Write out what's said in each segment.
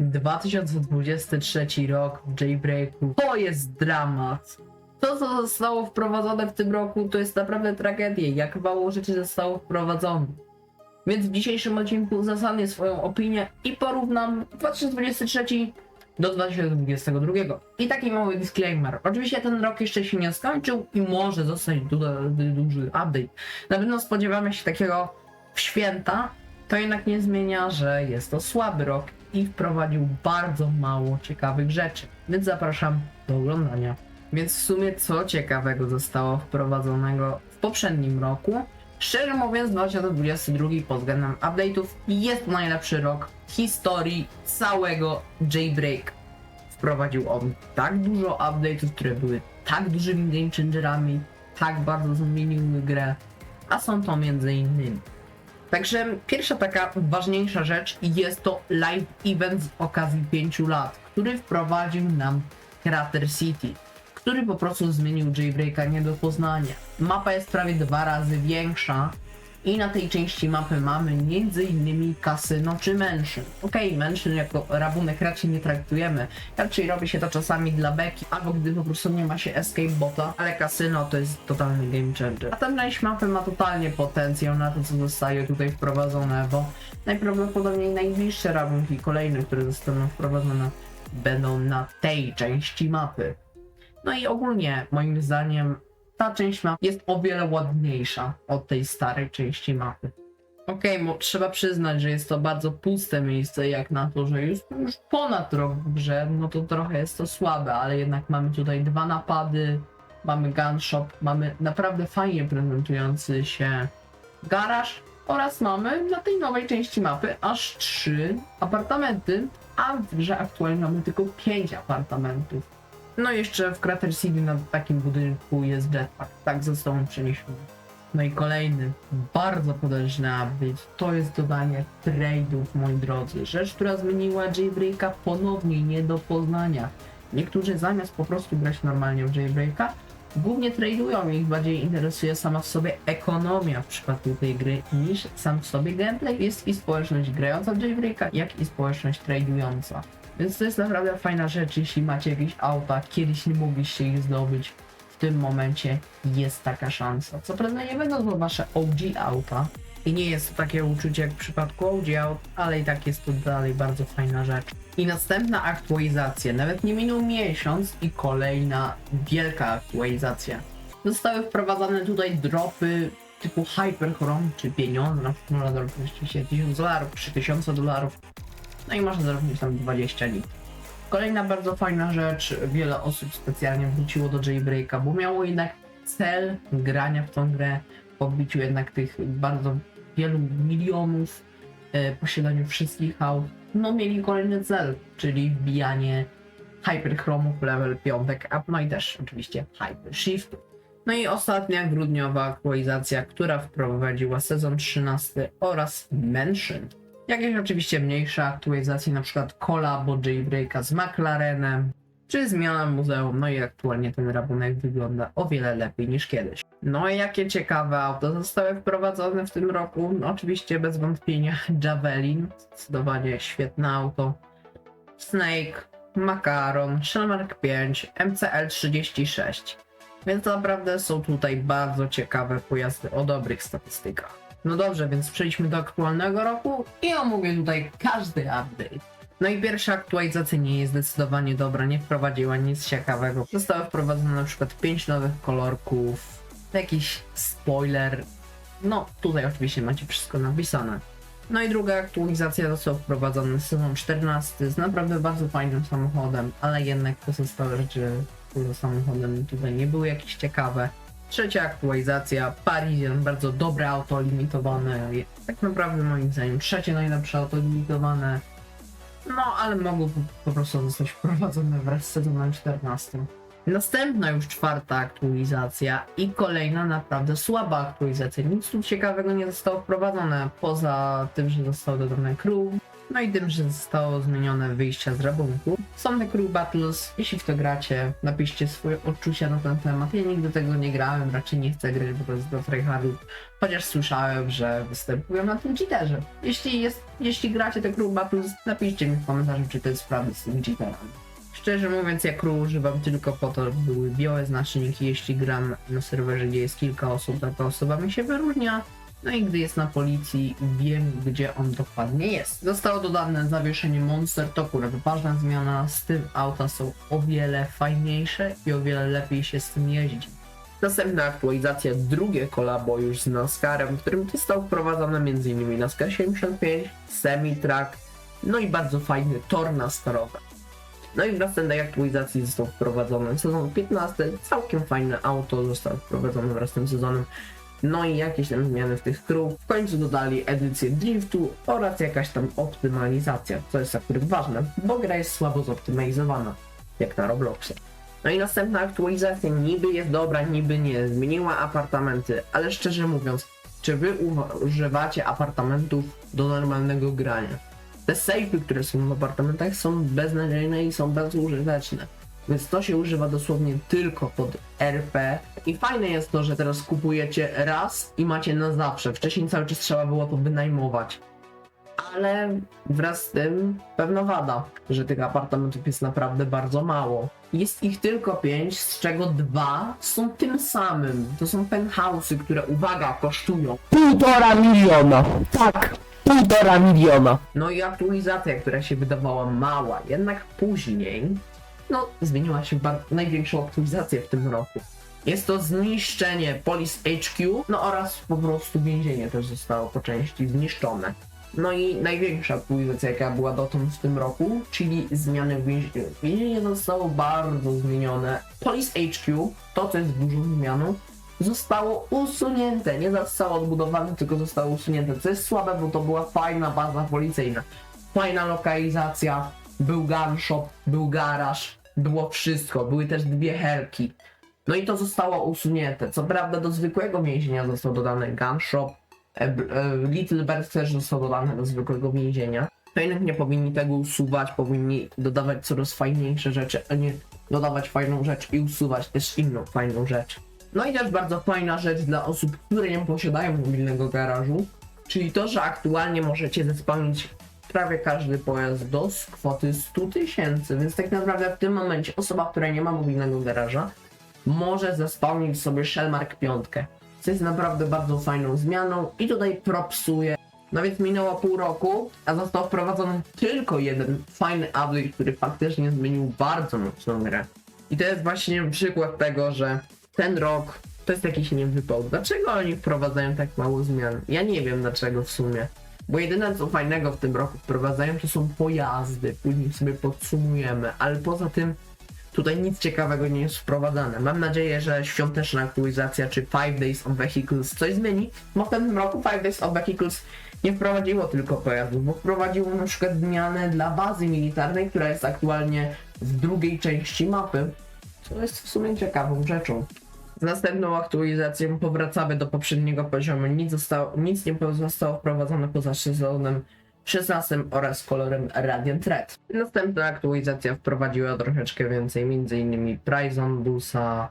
2023 rok w Jailbreaku to jest dramat. To, co zostało wprowadzone w tym roku, to jest naprawdę tragedia. Jak mało rzeczy zostało wprowadzone. Więc w dzisiejszym odcinku zasanię swoją opinię i porównam 2023 do 2022. I taki mały disclaimer. Oczywiście ten rok jeszcze się nie skończył i może zostać du duży update. Na pewno spodziewamy się takiego święta, to jednak nie zmienia, że jest to słaby rok i wprowadził bardzo mało ciekawych rzeczy. Więc zapraszam do oglądania. Więc w sumie co ciekawego zostało wprowadzonego w poprzednim roku? Szczerze mówiąc, 2022 pod względem update'ów jest to najlepszy rok w historii całego Jailbreak. Wprowadził on tak dużo update'ów, które były tak dużymi game changerami, tak bardzo zmieniły grę, a są to między innymi. Także pierwsza taka ważniejsza rzecz jest to live event z okazji 5 lat, który wprowadził nam Crater City, który po prostu zmienił Jailbreaka nie do poznania. Mapa jest prawie dwa razy większa i na tej części mapy mamy m.in. kasyno czy mansion. Okej, okay, mansion jako rabunek raczej nie traktujemy, raczej robi się to czasami dla beki, albo gdy po prostu nie ma się escape bota, ale kasyno to jest totalny game changer. A ta część mapy ma totalnie potencjał na to, co zostaje tutaj wprowadzone, bo najprawdopodobniej najbliższe rabunki kolejne, które zostaną wprowadzone, będą na tej części mapy. No i ogólnie, moim zdaniem, ta część mapy jest o wiele ładniejsza od tej starej części mapy. Okej, okay, trzeba przyznać, że jest to bardzo puste miejsce, jak na to, że już, już ponad rok w grze, no to trochę jest to słabe, ale jednak mamy tutaj dwa napady, mamy gun shop, mamy naprawdę fajnie prezentujący się garaż oraz mamy na tej nowej części mapy aż trzy apartamenty, a w grze aktualnie mamy tylko pięć apartamentów. No jeszcze w Crater City na takim budynku jest jetpack. Tak został on przeniesiony. No i kolejny, bardzo potężny update, to jest dodanie trade'ów, moi drodzy. Rzecz, która zmieniła Jailbreaka ponownie nie do poznania. Niektórzy zamiast po prostu grać normalnie w Jailbreaka, głównie tradują ich bardziej interesuje sama w sobie ekonomia w przypadku tej gry niż sam w sobie gameplay. Jest i społeczność grająca w Jailbreaka, jak i społeczność tradująca. Więc to jest naprawdę fajna rzecz, jeśli macie jakieś auta, kiedyś nie mogliście ich zdobyć. W tym momencie jest taka szansa. Co prawda nie będą to wasze OG auta i nie jest to takie uczucie jak w przypadku aut, ale i tak jest to dalej bardzo fajna rzecz. I następna aktualizacja, nawet nie minął miesiąc i kolejna wielka aktualizacja. Zostały wprowadzane tutaj dropy typu Hyperchrome, czy pieniądze, na przykład na oczywiście 1000 dolarów, 3000 dolarów, no i można zarobić tam 20 lit. Kolejna bardzo fajna rzecz, wiele osób specjalnie wróciło do Jailbreaka, bo miało jednak cel grania w tą grę, po jednak tych bardzo wielu milionów, e, posiadaniu wszystkich aut, no mieli kolejny cel, czyli wbijanie Hyperchromów level 5 up, no i też oczywiście Hyper Shift. No i ostatnia grudniowa aktualizacja, która wprowadziła sezon 13 oraz Mansion. Jakieś oczywiście mniejsze aktualizacje, na przykład kolabo Jailbreaka z McLarenem, czy zmiana muzeum, no i aktualnie ten rabunek wygląda o wiele lepiej niż kiedyś. No i jakie ciekawe auto zostały wprowadzone w tym roku? No, oczywiście bez wątpienia Javelin, zdecydowanie świetne auto. Snake, Makaron, Shellmark 5, MCL36. Więc naprawdę są tutaj bardzo ciekawe pojazdy o dobrych statystykach. No dobrze, więc przejdźmy do aktualnego roku i omówię tutaj każdy update. No i pierwsza aktualizacja nie jest zdecydowanie dobra, nie wprowadziła nic ciekawego. Zostało wprowadzone na przykład 5 nowych kolorków, jakiś spoiler. No, tutaj oczywiście macie wszystko napisane. No i druga aktualizacja została wprowadzona sezon 14 z naprawdę bardzo fajnym samochodem, ale jednak to zostały rzeczy poza samochodem tutaj nie były jakieś ciekawe. Trzecia aktualizacja, Parisian, bardzo dobre auto limitowane, tak naprawdę moim zdaniem trzecie najlepsze auto limitowane, no ale mogło po, po prostu zostać wprowadzone wraz z sezonem 14. Następna już czwarta aktualizacja i kolejna naprawdę słaba aktualizacja. Nic tu ciekawego nie zostało wprowadzone, poza tym, że zostało dodane crew, No i tym, że zostało zmienione wyjścia z rabunku. Są te crew battles, jeśli w to gracie, napiszcie swoje odczucia na ten temat. Ja nigdy tego nie grałem, raczej nie chcę grać, to jest do tryhardu. Chociaż słyszałem, że występują na tym cheaterze. Jeśli jest, jeśli gracie te crew battles, napiszcie mi w komentarzu, czy to jest prawda z tymi cheaterami. Szczerze mówiąc, ja crew używam tylko po to, żeby były białe znaczniki, jeśli gram na serwerze, gdzie jest kilka osób, taka osoba mi się wyróżnia. No i gdy jest na policji, wiem gdzie on dokładnie jest. Zostało dodane zawieszenie Monster, to akurat ważna zmiana. Z tym auta są o wiele fajniejsze i o wiele lepiej się z tym jeździ. Następna aktualizacja, drugie kolabo już z NASCARem, w którym został wprowadzony m.in. NASCAR 75, Semi-Track, no i bardzo fajny tor NASCARowy. No i w następnej aktualizacji został wprowadzony sezon 15, całkiem fajne auto zostało wprowadzone wraz z tym sezonem. No i jakieś tam zmiany w tych crew. W końcu dodali edycję driftu oraz jakaś tam optymalizacja, co jest akurat ważne, bo gra jest słabo zoptymalizowana, jak na Robloxie. No i następna aktualizacja niby jest dobra, niby nie, zmieniła apartamenty, ale szczerze mówiąc, czy wy używacie apartamentów do normalnego grania? Te safety, które są w apartamentach są beznadziejne i są bezużyteczne. Więc to się używa dosłownie tylko pod RP. I fajne jest to, że teraz kupujecie raz i macie na zawsze. Wcześniej cały czas trzeba było to wynajmować. Ale wraz z tym pewna wada, że tych apartamentów jest naprawdę bardzo mało. Jest ich tylko pięć, z czego dwa są tym samym. To są penthouse'y, które, uwaga, kosztują Półtora miliona. Tak, półtora miliona. No i aktualizacja, która się wydawała mała, jednak później, no, zmieniła się w największą aktualizację w tym roku. Jest to zniszczenie Police HQ, no oraz po prostu więzienie też zostało po części zniszczone. No i największa aktualizacja, jaka była dotąd w tym roku, czyli zmiany w więzieniu. Więzienie zostało bardzo zmienione. Police HQ, to co jest dużą zmianą, zostało usunięte. Nie zostało odbudowane, tylko zostało usunięte. Co jest słabe, bo to była fajna baza policyjna. Fajna lokalizacja, był gun shop, był garaż, było wszystko, były też dwie helki. No i to zostało usunięte. Co prawda do zwykłego więzienia został dodany gun shop, e, e, Little Bird też został dodany do zwykłego więzienia. To jednak nie powinni tego usuwać, powinni dodawać coraz fajniejsze rzeczy, a nie dodawać fajną rzecz i usuwać też inną fajną rzecz. No i też bardzo fajna rzecz dla osób, które nie posiadają mobilnego garażu, czyli to, że aktualnie możecie zespełnić prawie każdy pojazd do kwoty 100 tysięcy, więc tak naprawdę w tym momencie osoba, która nie ma mobilnego garaża, może zespełnić sobie Shellmark 5, co jest naprawdę bardzo fajną zmianą i tutaj propsuje. No więc minęło pół roku, a został wprowadzony tylko jeden fajny update, który faktycznie zmienił bardzo mocną grę. I to jest właśnie przykład tego, że ten rok to jest jakiś niewypał. Dlaczego oni wprowadzają tak mało zmian? Ja nie wiem dlaczego w sumie. Bo jedyne co fajnego w tym roku wprowadzają to są pojazdy, później sobie podsumujemy, ale poza tym tutaj nic ciekawego nie jest wprowadzane. Mam nadzieję, że świąteczna aktualizacja czy 5 Days on Vehicles coś zmieni, bo w tym roku 5 Days on Vehicles nie wprowadziło tylko pojazdów, bo wprowadziło na przykład zmianę dla bazy militarnej, która jest aktualnie w drugiej części mapy, co jest w sumie ciekawą rzeczą. Z następną aktualizacją powracamy do poprzedniego poziomu. Nic, zostało, nic nie zostało wprowadzone poza sezonem 16 oraz kolorem Radiant Red. Następna aktualizacja wprowadziła troszeczkę więcej, m.in. Pryzon Busa.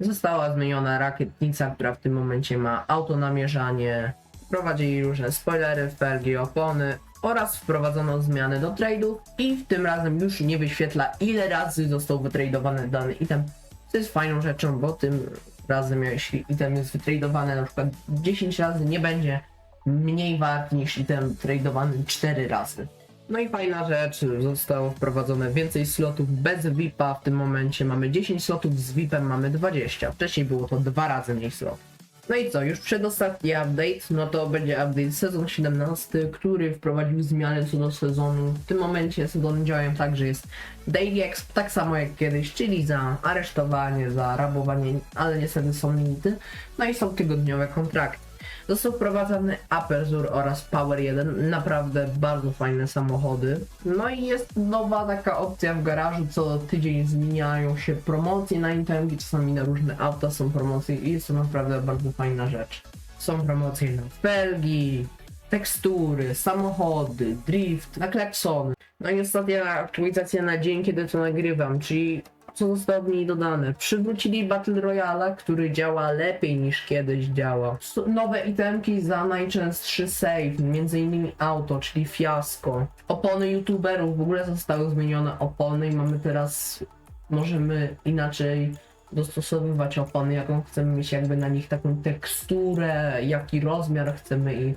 Została zmieniona rakietnica, która w tym momencie ma autonamierzanie. Wprowadzili różne spoilery, felgi, opony oraz wprowadzono zmiany do trade'u i w tym razem już nie wyświetla ile razy został wytradowany dany item, co jest fajną rzeczą, bo tym razem jeśli item jest wytradowany na przykład 10 razy nie będzie mniej wart niż item tradowany 4 razy. No i fajna rzecz, zostało wprowadzone więcej slotów bez VIP-a, w tym momencie mamy 10 slotów, z VIP-em mamy 20. Wcześniej było to dwa razy mniej slotów. No i co, już przedostatni update, no to będzie update sezon 17, który wprowadził zmiany co do sezonu. W tym momencie sezony działają tak, że jest daily exp, tak samo jak kiedyś, czyli za aresztowanie, za rabowanie, ale niestety są limity. No i są tygodniowe kontrakty. Został wprowadzony Aperture oraz Power 1, naprawdę bardzo fajne samochody. No i jest nowa taka opcja w garażu, co tydzień zmieniają się promocje na Intemki, czasami na różne auta są promocje i jest to naprawdę bardzo fajna rzecz. Są promocje na felgi, tekstury, samochody, drift, na klaksony. No i ostatnia aktualizacja na dzień, kiedy to nagrywam, czyli co zostało w niej dodane. Przywrócili Battle Royale, który działa lepiej niż kiedyś działał. S- Nowe itemki za najczęstszy save, m.in. auto, czyli fiasko. Opony youtuberów, w ogóle zostały zmienione opony i mamy teraz, możemy inaczej dostosowywać opony, jaką chcemy mieć jakby na nich taką teksturę, jaki rozmiar chcemy ich.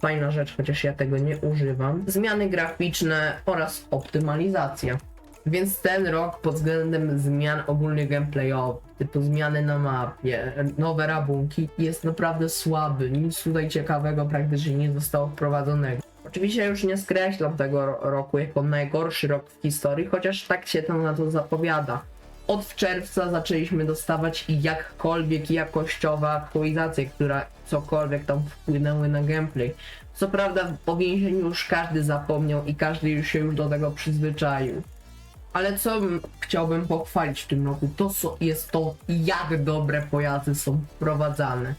Fajna rzecz, chociaż ja tego nie używam. Zmiany graficzne oraz optymalizacja. Więc ten rok pod względem zmian ogólnie gameplayowych, typu zmiany na mapie, nowe rabunki, jest naprawdę słaby. Nic tutaj ciekawego praktycznie nie zostało wprowadzonego. Oczywiście już nie skreślam tego ro- roku jako najgorszy rok w historii, chociaż tak się to na to zapowiada. Od czerwca zaczęliśmy dostawać jakkolwiek jakościowe aktualizacje, które cokolwiek tam wpłynęły na gameplay. Co prawda po więzieniu już każdy zapomniał i każdy już się już do tego przyzwyczaił. Ale co bym- chciałbym pochwalić w tym roku, to jest to, jak dobre pojazdy są wprowadzane.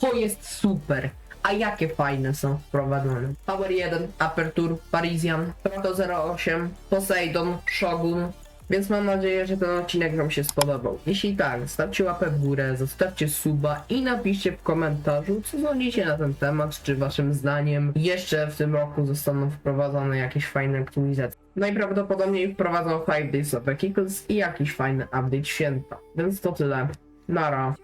To jest super. A jakie fajne są wprowadzone? Power 1, Aperture, Parisian, Proto 08, Poseidon, Shogun. Więc mam nadzieję, że ten odcinek Wam się spodobał. Jeśli tak, zostawcie łapę w górę, zostawcie suba i napiszcie w komentarzu, co sądzicie na ten temat, czy Waszym zdaniem jeszcze w tym roku zostaną wprowadzone jakieś fajne aktualizacje. Najprawdopodobniej wprowadzą 5 Days of Vehicles i jakiś fajny update święta. Więc to tyle. Nara.